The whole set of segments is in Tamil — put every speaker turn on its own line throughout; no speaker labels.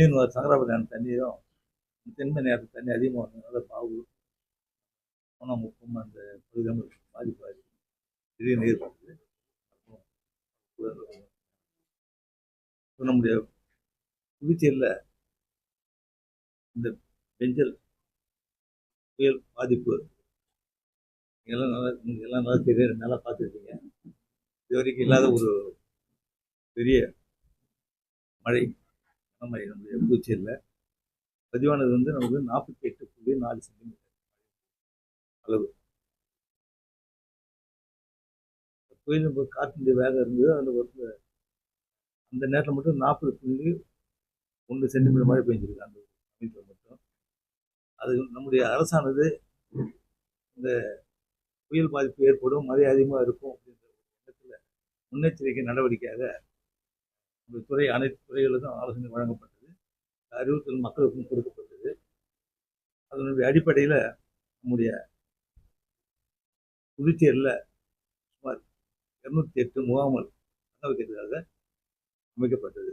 வெளியின் வர சங்கராபுரம் தண்ணியும் தென்மை நேரத்தில் தண்ணி அதிகமாக வந்ததுனால பாவு பணம் முப்பம் அந்த பகுதியில் பாதிப்பு நீர் திடீர்னு அப்புறம் இப்போ நம்முடைய புதுச்சேரியில் இந்த பெஞ்சல் புயல் பாதிப்பு. எல்லாம் நல்லா நீங்கள் எல்லாம் நல்லா தெரியும் நல்லா பார்த்துருக்கீங்க இது வரைக்கும் இல்லாத ஒரு பெரிய மழை. மழை நம்முடைய புதுச்சேரியில் பதிவானது வந்து நமக்கு நாற்பத்தி எட்டு புள்ளி நாலு சென்டிமீட்டர். அளவு. புயல் இப்போ காற்றினுடைய வேகம் இருந்தது அதில் ஒரு அந்த நேரத்தில் மட்டும் நாற்பது புள்ளி ஒன்று சென்டிமீட்டர் மழை பெஞ்சிருக்கு அந்த சமயத்தில் மட்டும். அது நம்முடைய அரசானது இந்த புயல் பாதிப்பு ஏற்படும் மழை அதிகமாக இருக்கும் அப்படின்ற ஒரு எண்ணத்தில் முன்னெச்சரிக்கை நடவடிக்கையாக துறை அனைத்து துறைகளுக்கும் ஆலோசனை வழங்கப்பட்டது. அறிவுறுத்தல் மக்களுக்கும் கொடுக்கப்பட்டது. அதனுடைய அடிப்படையில் நம்முடைய புதுச்சேரியில் சுமார் இரநூத்தி எட்டு முகாம்கள் தங்க வைக்கிறதுக்காக அமைக்கப்பட்டது.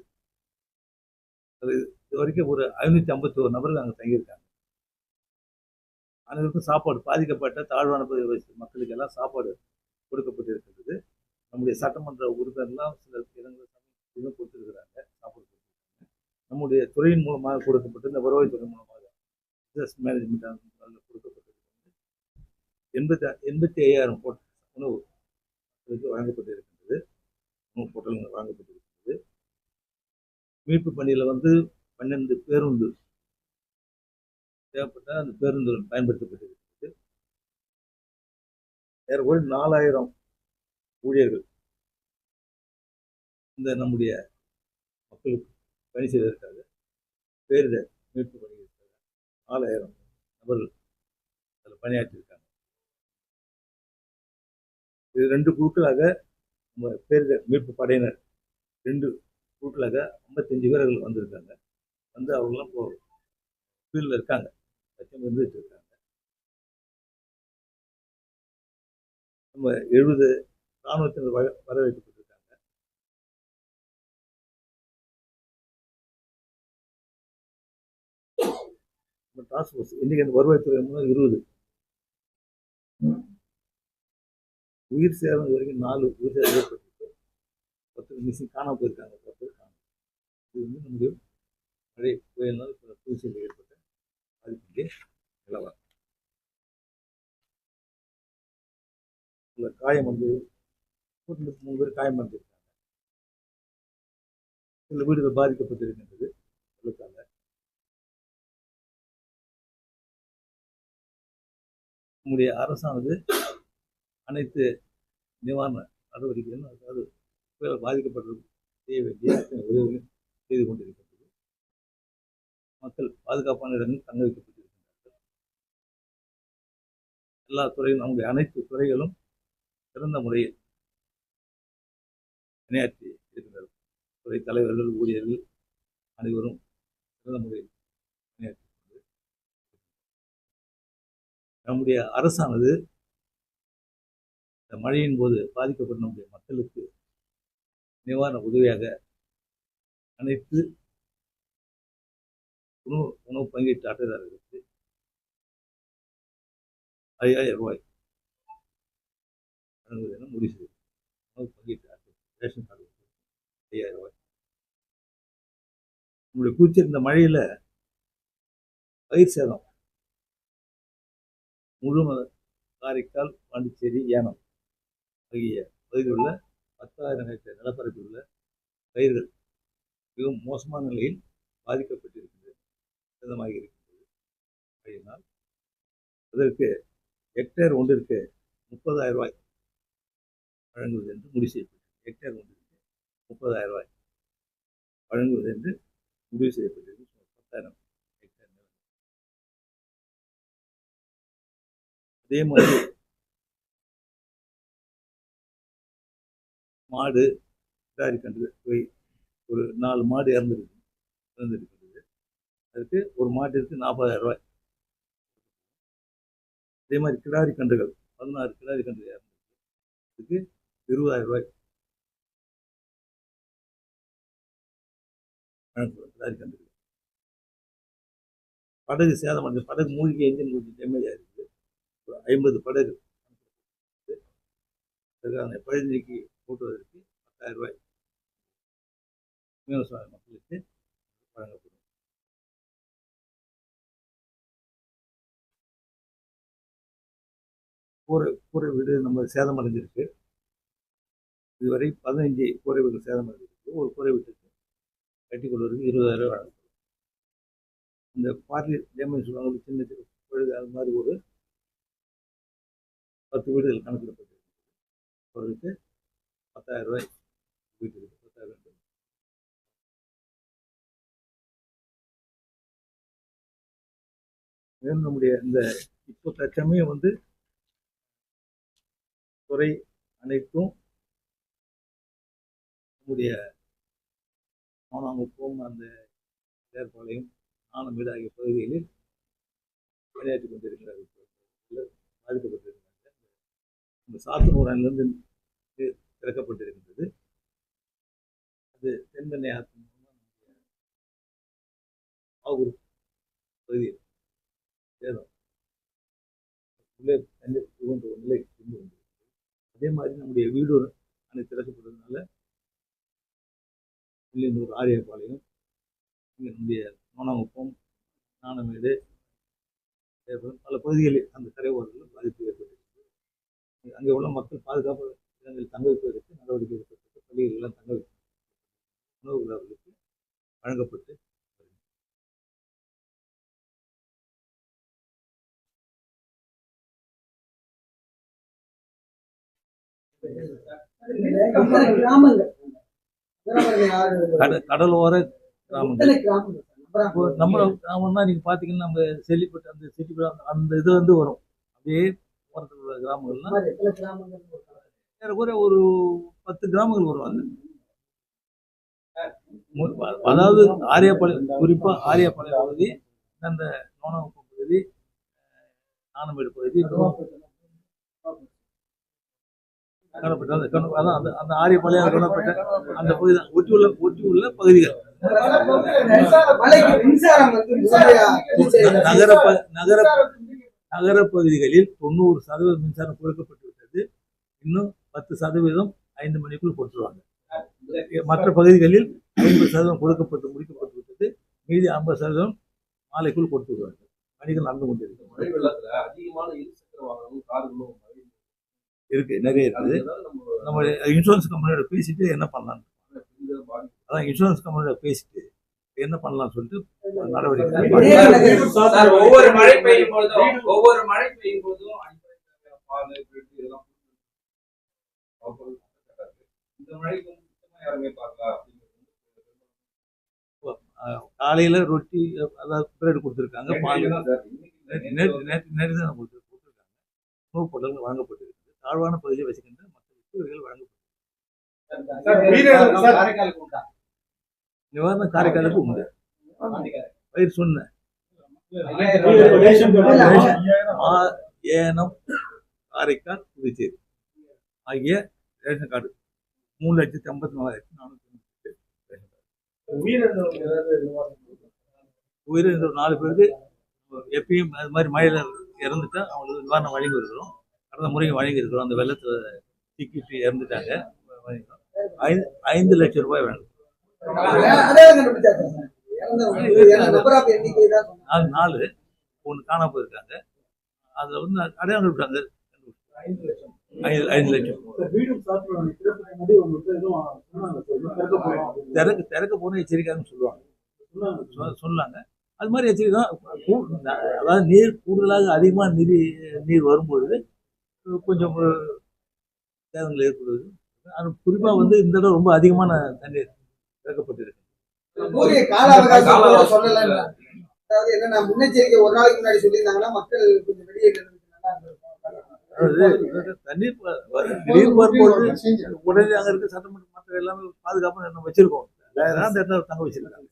அது இது வரைக்கும் ஒரு ஐநூற்றி ஐம்பத்தி ஒரு நபர்கள் அங்கே தங்கியிருக்காங்க. அனைவருக்கும் சாப்பாடு பாதிக்கப்பட்ட தாழ்வான பகுதி மக்களுக்கெல்லாம் மக்களுக்கு எல்லாம் சாப்பாடு கொடுக்கப்பட்டிருக்கிறது நம்முடைய சட்டமன்ற உறுப்பினர்லாம் சில இடங்களில் இதுவும் கொடுத்துருக்குறாங்க சாப்பாடு கொடுத்துருக்காங்க. நம்முடைய துறையின் மூலமாக கொடுக்கப்பட்ட இந்த வருவாய்த்துறை மூலமாக பிஸ்னஸ் மேனேஜ்மெண்ட் கொடுக்கப்பட்டது வந்து எண்பத்தி எண்பத்தி ஐயாயிரம் போட்ட உணவு மக்களுக்கு வழங்கப்பட்டிருக்கின்றது. உணவு பொட்டலங்கள் வழங்கப்பட்டிருக்கிறது மீட்பு பணியில் வந்து பன்னெண்டு பேருந்து தேவைப்பட்டால் அந்த பேருந்துகள் பயன்படுத்தப்பட்டிருக்கிறது. ஏறக்குறைய நாலாயிரம் ஊழியர்கள் இந்த நம்முடைய மக்களுக்கு பணி செய்வதற்காக பேரிடர் மீட்பு பணிகளுக்காக நாலாயிரம் நபர்கள் அதில் பணியாற்றியிருக்காங்க. இது ரெண்டு குழுக்களாக நம்ம பேரிடர் மீட்பு படையினர் ரெண்டு குழுக்களாக ஐம்பத்தஞ்சு வீரர்கள் வந்திருக்காங்க. வந்து அவங்களாம் இப்போ ஃபீல்டில் இருக்காங்க. லட்சம் இருந்துட்டு இருக்காங்க நம்ம எழுபது இராணுவத்தினர் வர வரவேற்கப்பட்டிருக்காங்க டாஸ்க் ஃபோர்ஸ் இன்றைக்கி அந்த வருவாய்த்துறை மூலம் இருபது. உயிர் சேதம் வரைக்கும் நாலு உயிர் சேதம் ஏற்பட்டிருக்கு. பத்து மிஷின் காணாம போயிருக்காங்க பத்து பேர் காணும். இது வந்து நம்முடைய மழை புயலினால் புதுச்சேரியில் ஏற்பட்ட பாதிப்புடைய நிலவரம். சில காயம் வந்து நூற்றி மூணு பேர் காயம் வந்திருக்காங்க சில வீடுகள் பாதிக்கப்பட்டிருக்கின்றது. வெள்ளத்தால நம்முடைய அரசானது அனைத்து நிவாரண நடவடிக்கைகளும் அதாவது புயலால் பாதிக்கப்பட்டது செய்ய வேண்டிய உதவிகள் செய்து கொண்டிருக்கின்றது. மக்கள் பாதுகாப்பான இடங்களில் தங்க வைக்கப்பட்டிருக்கின்றார்கள். எல்லா துறையும் நம்முடைய அனைத்து துறைகளும் சிறந்த முறையில் பணியாற்றி இருக்கிறார்கள் துறை தலைவர்கள் ஊழியர்கள் அனைவரும் சிறந்த முறையில் பணியாற்றி கொண்டு நம்முடைய அரசானது இந்த மழையின் போது பாதிக்கப்பட்ட நம்முடைய மக்களுக்கு நிவாரண உதவியாக அனைத்து உணவு உணவு பங்கீட்டு அட்டைதாரர்களுக்கு ஐயாயிரம் ரூபாய் வழங்குவது என முடிவு செய்தது உணவு பங்கீட்டு அட்டை ரேஷன் கார்டு ஐயாயிரம் ரூபாய். நம்முடைய புதுச்சேரி மழையில் பயிர் சேதம் முழும காரைக்கால் பாண்டிச்சேரி ஏனம் ஆகிய பகுதியில் உள்ள பத்தாயிரம் ஹெக்டேர் நிலப்பரப்பில் உள்ள பயிர்கள் மிகவும் மோசமான நிலையில் பாதிக்கப்பட்டிருக்கிறது சேதமாகி இருக்கின்றது ஆகையினால் அதற்கு ஹெக்டேர் ஒன்றிற்கு முப்பதாயிரம் ரூபாய் வழங்குவது என்று முடிவு செய்யப்பட்டது ஹெக்டேர் ஒன்றிற்கு முப்பதாயிரம் ரூபாய் வழங்குவது என்று முடிவு செய்யப்பட்டிருக்கு. பத்தாயிரம் அதே மாதிரி மாடு கிடாரி கன்று போய் ஒரு நாலு மாடு இறந்துருக்கு. இறந்துருக்கிறது. அதுக்கு ஒரு மாட்டிற்கு நாற்பதாயிரம் ரூபாய். அதே மாதிரி கிடாரி கன்றுகள் பதினாறு கிடாரி கன்றுகள் இறந்துருக்கு. அதுக்கு இருபதாயிரம் ரூபாய். கிடாரி கன்றுகள் படகு சேதம் படகு மூழ்கி என்ஜின் கொஞ்சம் டேமேஜ் ஆயிருக்கு. ஐம்பது படகு. அந்த பழுதிக்கு போட்டுவதற்கு பத்தாயிரம் ரூபாய். மீனவ மக்களுக்கு வழங்கப்படும். கூரை கூரை வீடு நம்ம சேதம் அடைஞ்சிருக்கு இதுவரை பதினஞ்சு கூரை வீடு சேதம் அடைஞ்சிருக்கு ஒரு கூரை வீட்டுக்கு கட்டி கொள்வதற்கு இருபதாயிரம் வழங்கப்படும். இந்த பார்லி டேமேஜ் சொல்லுவாங்க சின்ன சின்ன அது மாதிரி ஒரு பத்து வீடுகள் கணக்கிடப்பட்டிருக்கு. அவர்களுக்கு பத்தாயிரம் ரூபாய் வீட்டுக்கு பத்தாயிரம் ரூபாய் மேலும் நம்முடைய இந்த இப்போ தற்சமயம் வந்து துறை அனைத்தும் நம்முடைய மானாங்குப்பம் அந்த ஏற்பாளையம் ஆனமீடு ஆகிய பகுதிகளில் விளையாட்டு கொண்டிருக்கிறார்கள். பாதிக்கப்பட்டிருக்கிறாங்க இந்த சாத்தனூர் அணிலிருந்து திறக்கப்பட்டிருக்கின்றது. அது தென்பெண்ணை ஆற்று மூலமாக நம்முடைய ஆகூர் பகுதியில் சேதம். உள்ளே தண்ணீர் புகுந்த ஒரு நிலை இருந்து வந்திருக்கு அதே மாதிரி நம்முடைய வீடூர் அணை திறக்கப்பட்டதுனால வில்லியனூர் ஆரியபாளையம் இங்கே நம்முடைய மோனாங்குப்பம் நாணமேடு பல பகுதிகளில் அந்த கரை ஓரங்களில் பாதிப்பு ஏற்பட்டிருக்கு அங்கே உள்ள மக்கள் பாதுகாப்பு இடங்களில் தங்க வைப்பதற்கு நடவடிக்கை எடுக்கப்பட்டு பள்ளிகள் எல்லாம் தங்க உணவுகள் அவர்களுக்கு வழங்கப்பட்டு கடலோர கிராமங்கள். நம்ம கிராமம்னா நீங்க பாத்தீங்கன்னா நம்ம செல்லிப்பட்டு அந்த சிட்டி அந்த இது வந்து வரும். அப்படியே
இந்த
கிராமங்கள்லாம்
கிராமங்கள் ஒரு கணக்கு.
ஏறக்குறைய ஒரு பத்து கிராமங்கள் மு- அதாவது ஆரியப்பாளையம் குறிப்பா ஆரியப்பாளையம் பகுதி அந்த நோனகுப்பம் பகுதி ஆனமேடு பகுதி கணப்பட்ட அந்த கண- அதான் அந்த அந்த ஆரியப்பாளையம் கணப்பட்ட அந்த பகுதி தான். ஒட்டி உள்ள ஒட்டி உள்ள பகுதிகள். நகர ப- நகர நகர பகுதிகளில் தொண்ணூறு சதவீதம் மின்சாரம் கொடுக்கப்பட்டு விட்டது இன்னும் பத்து சதவீதம் ஐந்து மணிக்குள் கொடுத்துருவாங்க. மற்ற பகுதிகளில் ஐம்பது சதவீதம் கொடுக்கப்பட்டு முடிக்கப்பட்டு விட்டது மீதி ஐம்பது சதவீதம் மாலைக்குள் கொடுத்து விடுவாங்க பணிகள் நடந்து கொண்டிருக்கு
மழை வெள்ளத்துல அதிகமான இருசக்கர வாகனமும் கார்களும்
இருக்கு நிறைய இருக்குது
நம்ம
இன்சூரன்ஸ் கம்பெனியோட பேசிட்டு என்ன பண்ணலாம். அதான் இன்சூரன்ஸ் கம்பெனியோட பேசிட்டு என்ன பண்ணலாம்னு சொல்லிட்டு நடவடிக்கை
ஒவ்வொரு மழை பெய்யும் பொழுதும் ஒவ்வொரு மழை பெய்யும் பார்க்கல
காலையில ரொட்டி அதாவது பிரெட் கொடுத்துருக்காங்க பால். நேற்று நேற்று தான் கொடுத்து கொடுத்துருக்காங்க. உணவுப் பொருட்கள் வழங்கப்பட்டிருக்கிறது தாழ்வான பகுதியை வசிக்கின்ற மக்களுக்கு இவைகள் வழங்கப்பட்டிருக்கு நிவாரணம் காரைக்காலுக்கு உண்டு. பயிர் சொன்னேன் ஏனம் காரைக்கால் புதுச்சேரி. ஆகிய ரேஷன் கார்டு. மூணு லட்சத்தி ஐம்பத்தி நாலாயிரத்தி நானூற்றி உயிரிழந்த ஒரு நாலு பேருக்கு. எப்பயும் அது மாதிரி மழையில் இறந்துட்டா அவங்களுக்கு நிவாரணம் வழங்கி இருக்கிறோம் கடந்த முறையும் வழங்கி இருக்கிறோம் அந்த வெள்ளத்தில் சிக்கிட்டு இறந்துட்டாங்க. ஐந்து ஐந்து லட்சம் ரூபாய் வேணும்.
கண்டுபிடிச்சாங்க.
நாலு ஒன்று காணாம போயிருக்காங்க. அதில் வந்து அடையாளம் விட்டாங்க. ஐந்து லட்சம். திறக்க திறக்க போன எச்சரிக்கைன்னு சொல்லுவாங்க. சொன்னாங்க. அது மாதிரி எச்சரிக்கை அதாவது நீர் கூடுதலாக அதிகமாக நீர் நீர் வரும்பொழுது கொஞ்சம் சேதங்கள் ஏற்படுது அது குறிப்பாக வந்து இந்த தடவை ரொம்ப அதிகமான தண்ணீர். திறக்கப்பட்டிருக்கு
கூறிய கால அவகாசம் கூட சொல்லல அதாவது என்னன்னா முன்னெச்சரிக்கை ஒரு நாளைக்கு முன்னாடி சொல்லியிருந்தாங்கன்னா மக்கள் கொஞ்சம் வெளியே நல்லா இருந்திருக்கும்.
தண்ணீர் உடனே அங்கே இருக்க சட்டமன்ற மற்ற எல்லாமே பாதுகாப்பாக நம்ம வச்சிருக்கோம். அந்த இடத்துல தங்க வச்சிருக்காங்க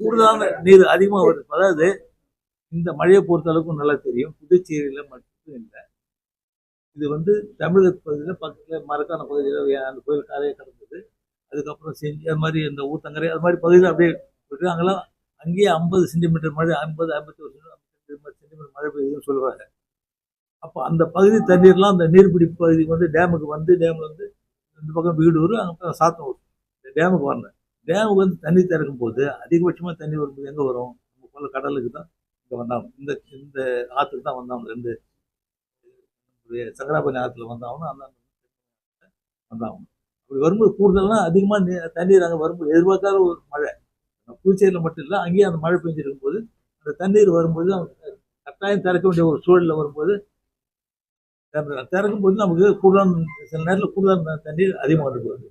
கூடுதலான நீர் அதிகமாக வருது. அதாவது இந்த மழையை பொறுத்த அளவுக்கு நல்லா தெரியும். புதுச்சேரியில மட்டும் இல்லை. இது வந்து தமிழக பகுதியில் பக்கத்தில் மரக்கான பகுதியில் அந்த கோயில் காலையே கிடந்தது. அதுக்கப்புறம் செஞ்சு அது மாதிரி இந்த ஊத்தங்கரை அது மாதிரி பகுதியில் அப்படியே விட்டு அங்கெல்லாம் அங்கேயே ஐம்பது சென்டிமீட்டர் மழை ஐம்பது ஐம்பத்தி ஒரு சென்டிமீட்டர் மழை பெய்யுதுன்னு சொல்லுவாங்க அப்போ அந்த பகுதி தண்ணீர்லாம் அந்த நீர்பிடிப்பு பகுதி வந்து டேமுக்கு வந்து டேமில் வந்து இந்த பக்கம் வீடு வரும் அங்கே சாத்தம் வரும் இந்த டேமுக்கு வரணும் டேமுக்கு வந்து தண்ணி திறக்கும் போது அதிகபட்சமாக தண்ணி வரும்போது எங்கே வரும்? நம்ம போல கடலுக்கு தான் இங்கே வந்தாங்க இந்த இந்த ஆற்றுக்கு தான் வந்தாங்க ரெண்டு சங்கராபுரி ஆற்றுல வந்தாங்கன்னா அந்த வந்தாங்க அப்படி வரும்போது கூடுதலாக அதிகமாக தண்ணீர் அங்கே வரும்போது எதிர்பார்க்காத ஒரு மழை புதுச்சேரியில் மட்டும் இல்லை அங்கேயும் அந்த மழை பெஞ்சிருக்கும் போது அந்த தண்ணீர் வரும்போது கட்டாயம் திறக்க வேண்டிய ஒரு சூழலில் வரும்போது. திறக்கும் போது நமக்கு கூடுதல் சில நேரத்தில் கூடுதல் தண்ணீர் அதிகமாக வந்து போகுது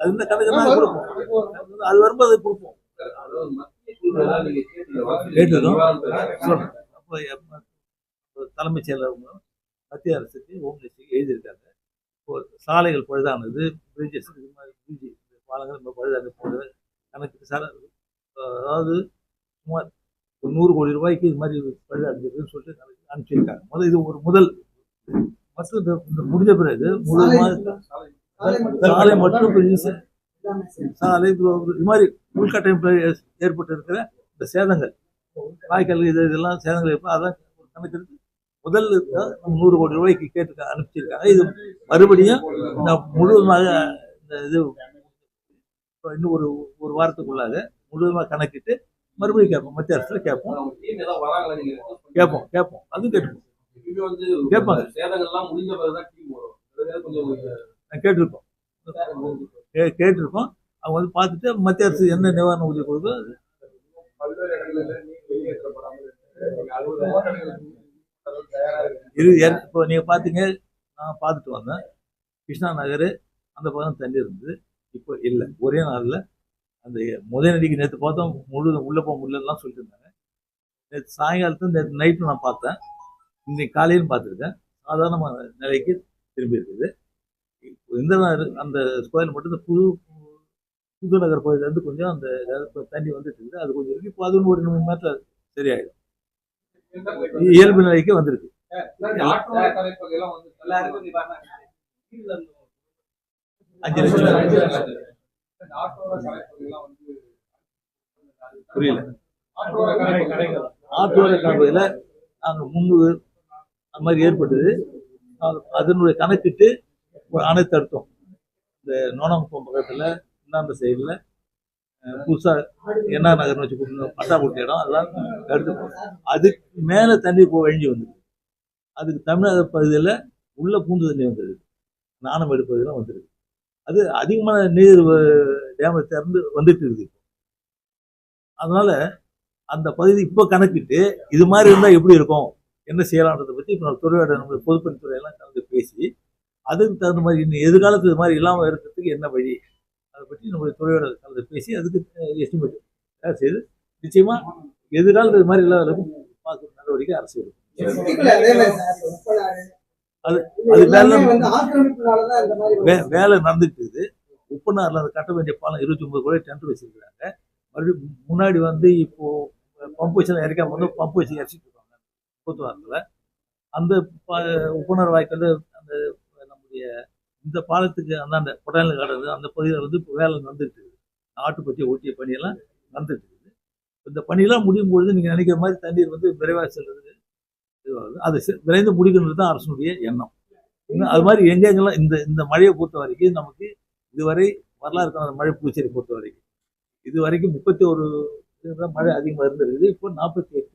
அது இந்த கணக்கு தான் கொடுப்போம் அது வரும்போது கொடுப்போம்.
நிவாரணத்துக்கு.
சொல்றேன். இப்போ தலைமைச் செயலர் மத்திய அரசுக்கு ஹோம் மினிஸ்டருக்கு எழுதியிருக்காங்க. இப்போ சாலைகள் பழுதானது பிரிட்ஜஸ் இது மாதிரி பிரிட்ஜ் பாலங்கள் இப்போ பழுதானது போன்ற கணக்கு சால அதாவது சுமார் ஒரு நூறு கோடி ரூபாய்க்கு இது மாதிரி பழுதானதுன்னு சொல்லிட்டு கணக்கு அனுப்பிச்சிருக்காங்க. முதல் இது ஒரு முதல் மற்ற இந்த- முடிஞ்ச பிறகு முழுவதுமாக
சாலை
மற்றும். சாலை இது மாதிரி உள்கட்டமைப்பு ஏற்பட்டு இருக்கிற இந்த சேதங்கள். வாய்க்கால் இது இதெல்லாம் சேதங்கள் இருப்போம் அதான் ஒரு கணக்கு எடுத்து முதல் நூறு கோடி ரூபாய்க்கு கேட்டு அனுப்பிச்சிருக்காங்க. இது மறுபடியும் இந்த முழுவதுமாக இந்த இது இன்னும் ஒரு ஒரு வாரத்துக்குள்ளாக முழுவதுமாக கணக்கிட்டு மறுபடியும் கேட்போம். மத்திய அரசுல கேட்போம். கேட்போம் கேட்போம். அதுவும் கேட்போம் கேட்பாங்க.
சேதங்கள்லாம்
கேட்டிருக்கோம். கேட்டிருக்கோம். அவங்க வந்து பார்த்துட்டு மத்திய அரசு என்ன நிவாரண உதவி கொடுக்குதோ
இரு
இது இப்போ நீங்கள் பார்த்தீங்க நான் பார்த்துட்டு வந்தேன். கிருஷ்ணா நகர் அந்த பக்கம் தண்ணி இருந்தது. இப்போ இல்லை ஒரே நாளில் அந்த முதல் நடிக்கு நேற்று பார்த்தோம் முழு உள்ளே போக முடியலலாம் சொல்லிட்டு இருந்தாங்க நேற்று சாயங்காலத்து நேற்று நைட்டும் நான் பார்த்தேன். இன்னைக்கு காலையிலும் பார்த்துருக்கேன். சாதாரணமான நிலைக்கு திரும்பி இருக்குது. இப்போ இந்த அந்த கோயில் மட்டும் இந்த புது புது நகர் பகுதியிலேருந்து கொஞ்சம் அந்த தண்ணி வந்துட்டு இருக்குது. அது கொஞ்சம் இருக்கு. இப்போ அது ஒரு ரெண்டு மூணு நேரத்தில் சரியாயிடும். இயல்பு நிலைக்கு வந்திருக்கு. அஞ்சு லட்சம். புரியல.
ஆற்றோர கலைப்பகைகள்
நாங்கள் முந்நூறு அந்த மாதிரி ஏற்பட்டது. அதனுடைய கணக்கிட்டு அணை தடுத்தோம் இந்த நோனங்குப்பம் பக்கத்தில் அந்த சைடில் புதுசாக என்ன நகர்னு வச்சு கொடுங்க பட்டா கொடுத்த இடம் அதெல்லாம் தடுத்து அதுக்கு மேலே தண்ணி போ வழிஞ்சு வந்துடுது அதுக்கு தமிழக பகுதியில் உள்ள பூந்து தண்ணி வந்துடுது நாணம் எடுப்பதெல்லாம் வந்துடுது அது அதிகமான நீர் டேமை திறந்து வந்துட்டு இருக்குது அதனால அந்த பகுதி இப்போ கணக்கிட்டு இது மாதிரி இருந்தால் எப்படி இருக்கும் என்ன செய்யலான்றதை பற்றி இப்போ துறையோட நம்ம பொதுப்பணித்துறையெல்லாம் கலந்து பேசி அதுக்கு தகுந்த மாதிரி இன்னும் எதிர்காலத்துக்கு இது மாதிரி இல்லாமல் இருக்கிறதுக்கு என்ன வழி? பற்றி நம்முடைய துறையோட கலந்து பேசி அதுக்கு எஸ்டிமேட் தயார் செய்து நிச்சயமாக எதிர்காலத்து இது மாதிரி இல்லாத அளவுக்கு நடவடிக்கை அரசு எடுக்கும்.
அது-
அது வேலை- வே வேலை நடந்துட்டு இருக்குது. உப்பனாரில் அந்த கட்ட வேண்டிய பாலம் இருபத்தி ஒன்பது கோடி டென்ட் வச்சிருக்கிறாங்க. மறுபடியும் முன்னாடி வந்து இப்போ பம்பு வச்சு இறக்காம வந்து பம்பு வச்சு இறச்சிட்டு இருக்காங்க. கூத்துவாரத்தில் அந்த ப- உப்புணர் வாய்க்கால் இந்த பாலத்துக்கு அந்தாண்ட கொடையாள காடுறது அந்த பகுதியில் வந்து இப்போ வேலை நடந்துட்டு இருக்குது. ஆட்டுப்பட்டியை ஓட்டிய பணியெல்லாம் நடந்துட்டு இருக்குது. இந்த பணியெல்லாம் முடியும் பொழுது நீங்கள் நினைக்கிற மாதிரி தண்ணீர் வந்து விரைவாக செல்றது இதுவாகுது அது விரைந்து முடிக்கணுன்றது தான் அரசனுடைய எண்ணம். இன்னும் அது மாதிரி எங்கெங்கெல்லாம் இந்த இந்த மழையை பொறுத்த வரைக்கும் நமக்கு இதுவரை வரலாறு அந்த மழை புதுச்சேரி பொறுத்த வரைக்கும். இது வரைக்கும் முப்பத்தி ஒரு மழை அதிகமாக இருந்திருக்குது. இப்போ நாற்பத்தி எட்டு